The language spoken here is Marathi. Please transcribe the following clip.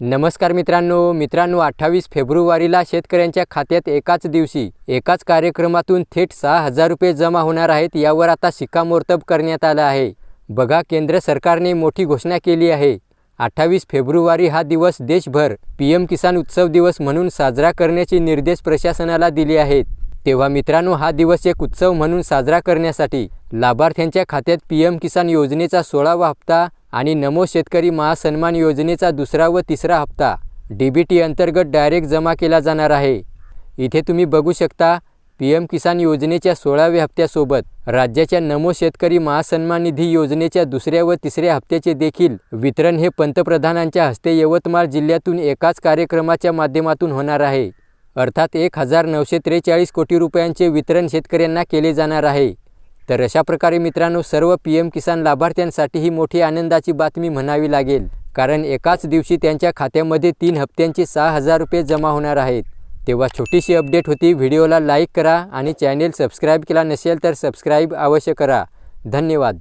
नमस्कार मित्रांनो मित्रांनो अठ्ठावीस फेब्रुवारीला शेतकऱ्यांच्या खात्यात एकाच दिवशी एकाच कार्यक्रमातून थेट सहा हजार रुपये जमा होणार आहेत यावर आता शिक्कामोर्तब करण्यात आलं आहे. बघा केंद्र सरकारने मोठी घोषणा केली आहे. अठ्ठावीस फेब्रुवारी हा दिवस देशभर पी एम किसान उत्सव दिवस म्हणून साजरा करण्याचे निर्देश प्रशासनाला दिले आहेत. तेव्हा मित्रांनो हा दिवस एक उत्सव म्हणून साजरा करण्यासाठी लाभार्थ्यांच्या खात्यात पी एम किसान योजनेचा सोळावा हप्ता आणि नमो शेतकरी महासन्मान योजनेचा दुसरा व तिसरा हप्ता डी बी टी अंतर्गत डायरेक्ट जमा केला जाणार आहे. इथे तुम्ही बघू शकता पी एम किसान योजनेच्या सोळाव्या हप्त्यासोबत राज्याच्या नमो शेतकरी महासन्मान निधी योजनेच्या दुसऱ्या व तिसऱ्या हप्त्याचे देखील वितरण हे पंतप्रधानांच्या हस्ते यवतमाळ जिल्ह्यातून एकाच कार्यक्रमाच्या माध्यमातून होणार आहे. अर्थात एक हजार नऊशे त्रेचाळीस कोटी रुपयांचे वितरण शेतकऱ्यांना केले जाणार आहे. तर अशा प्रकारे मित्रांनो सर्व पी एम किसान लाभार्थ्यांसाठी ही मोठी आनंदाची बातमी म्हणावी लागेल. कारण एकाच दिवशी त्यांच्या खात्यामध्ये तीन हप्त्यांचे सहा हजार रुपये जमा होणार आहेत. तेव्हा छोटीशी अपडेट होती व्हिडिओला लाईक करा आणि चॅनेल सबस्क्राईब केला नसेल तर सबस्क्राईब अवश्य करा. धन्यवाद.